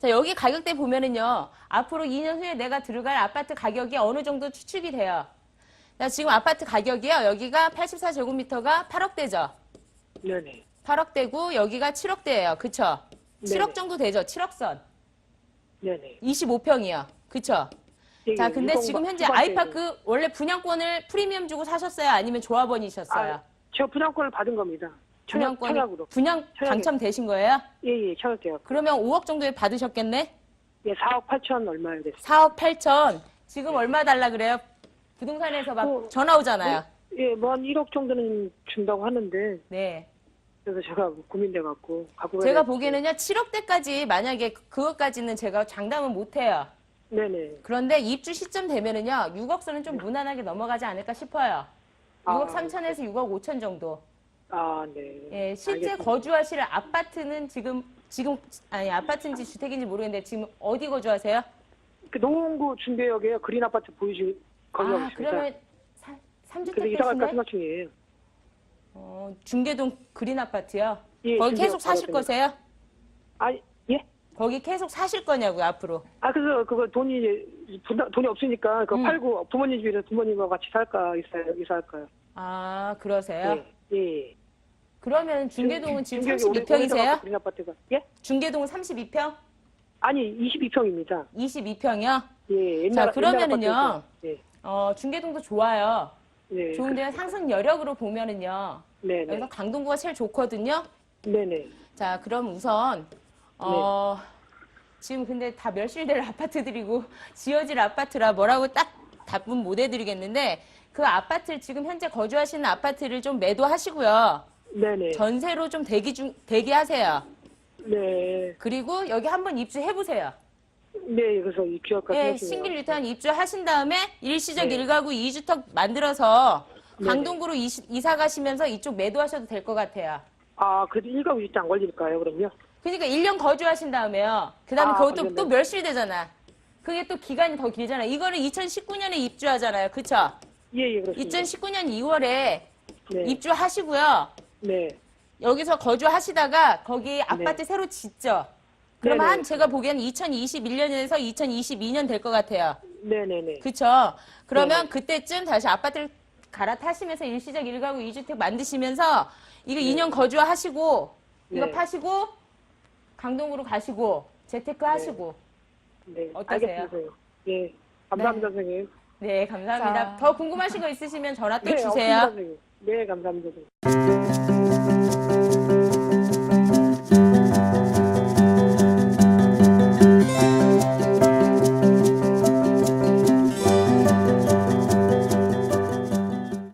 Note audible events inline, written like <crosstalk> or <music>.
자, 여기 가격대 보면은요. 앞으로 2년 후에 내가 들어갈 아파트 가격이 어느 정도 추측이 돼요. 자, 지금 아파트 가격이요. 여기가 84제곱미터가 8억대죠. 네네. 8억대고 여기가 7억대예요. 그쵸? 7억 네네. 정도 되죠. 7억 선. 네네. 25평이요. 그쵸? 예, 자, 예, 근데 지금 현재 후반대는. 아이파크 원래 분양권을 프리미엄 주고 사셨어요? 아니면 조합원이셨어요? 아, 제가 분양권을 받은 겁니다. 청약, 분양권이 청약으로. 분양. 당첨되신 거예요? 예, 예, 청약돼요. 그러면 5억 정도에 받으셨겠네? 예, 4억 8천 얼마에 됐어요. 4억 8천. 지금 얼마 달라 그래요? 부동산에서 막 어, 전화 오잖아요. 예, 뭐 한 1억 정도는 준다고 하는데 네. 그래서 제가 고민돼 갖고 갖고 가야 제가. 보기에는요, 7억대까지 만약에 그것까지는 제가 장담은 못 해요. 네네. 그런데 입주 시점 되면은요, 6억 선은 좀 무난하게 넘어가지 않을까 싶어요. 6억 아, 3천에서 6억 5천 정도. 아, 네. 예, 실제 알겠습니다. 거주하실 아파트는 지금, 지금, 아니, 아파트인지 주택인지 모르겠는데, 지금 어디 거주하세요? 그 농구 준비역에 그린 아파트 보이시 거기 아, 하고 있습니다. 그러면 그래서 3주택 이사 갈까? 생각 중이에요. 어, 중계동 그린 아파트요? 예, 거기 계속 사실 바로 거세요? 아, 예? 거기 계속 사실 거냐고요, 앞으로? 아, 그래서 그거 돈이 분당- 돈이 없으니까 그거 음. 팔고 부모님 집에서 부모님과 같이 살까 이사 이사할까요? 아, 그러세요? 예. 예. 그러면 중계동은 지금 오래돼갖고 32평이세요? 그린 아파트가 예? 중계동은 32평? 아니 22평입니다. 22평이요? 예. 옛날, 자, 그러면은요. 아파트에서. 예. 어, 중계동도 좋아요. 네. 좋은데 상승 여력으로 보면은요. 네, 네. 여기서 강동구가 제일 좋거든요. 네, 네. 자, 그럼 우선 어 지금 근데 다 멸실될 <laughs> 아파트들이고 지어질 아파트라 뭐라고 딱 답은 못 해드리겠는데 그 아파트를 지금 현재 거주하시는 아파트를 좀 매도하시고요. 네, 네. 전세로 좀 대기 중 대기하세요. 네. 그리고 여기 한번 입주해 보세요. 네, 그래서 입주할까 예. 신길 유탄 입주하신 다음에 일시적 네. 일가구 이주택 만들어서 네네. 강동구로 이시- 이사 가시면서 이쪽 매도하셔도 될 것 같아요. 아, 그래도 일가구 일장 걸릴까요, 그럼요? 그러니까 1년 거주하신 다음에요. 그 다음에 아, 그것도 그러네. 또 멸실 되잖아. 그게 또 기간이 더 길잖아. 이거는 2019년에 입주하잖아요. 그쵸? 예, 예, 그렇습니다. 2019년 2월에 네. 입주하시고요. 네. 여기서 거주하시다가 거기 아파트 새로 짓죠. 그러면 네네. 한 제가 보기에는 2021년에서 2022년 될 것 같아요. 네, 네, 네. 그쵸? 그러면 네네. 그때쯤 다시 아파트를 갈아타시면서 일시적 일가구 이주택 만드시면서 이거 2년 거주하시고 이거 네. 파시고 강동으로 가시고 재테크 하시고 네. 어떠세요? 알겠습니다. 예. 감사합니다, 선생님. 네 감사합니다. 자. 더 궁금하신 거 있으시면 전화 또 네, 주세요. 없습니다, 선생님. 네, 감사합니다. 선생님.